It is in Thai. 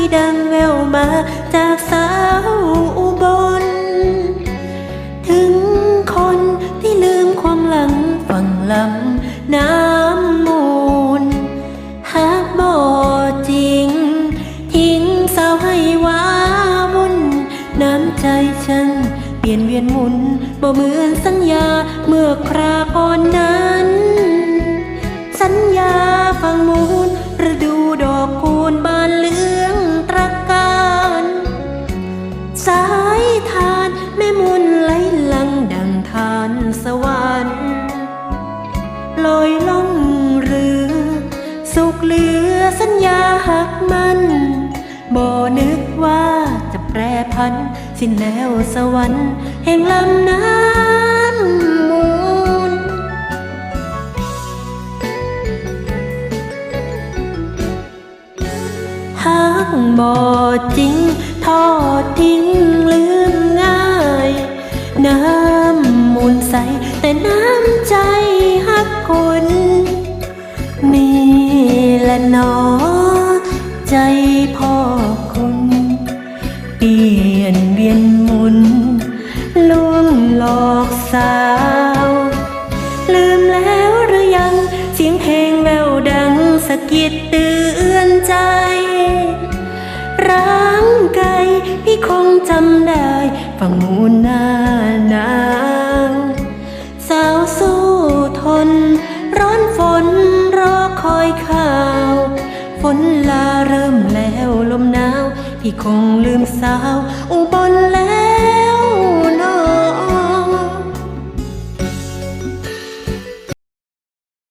ที่ดังแววมาจากสาวอุบล ถึงคนที่ลืมความหลังฝั่งลำน้ำมูล หากบ่จริง ทิ้งสาวให้ว้าวุ่น น้ำใจฉัน เปลี่ยนเวียนหมุนบ่เหมือนสัญญาเมื่อคราก่อนนั้น สัญญาฟังมู นสวรรค์ลอยล่องเรือ สุขเหลือสัญญาหักมันบ่นึกว่าจะแปรพัน สิ้นแล้วสวรรค์แห่งลำน้ำมูล หากบ่จริง ทอดทิ้งลืมง่ ใจหักคนนี่แหละหนอ ใจพ่อคุณเปลี่ยนเวียนหมุนลวงหลอกสาว ลืมแล้วหรือยังเสียงเพลงแววดังสะกิดเตือนใจ ร่างไกลพี่คงจำได้ฟังมูลหน้า อยข่าว ฝนลาเริ่มแล้วลมหนาว พี่คงลืมสาวอุบล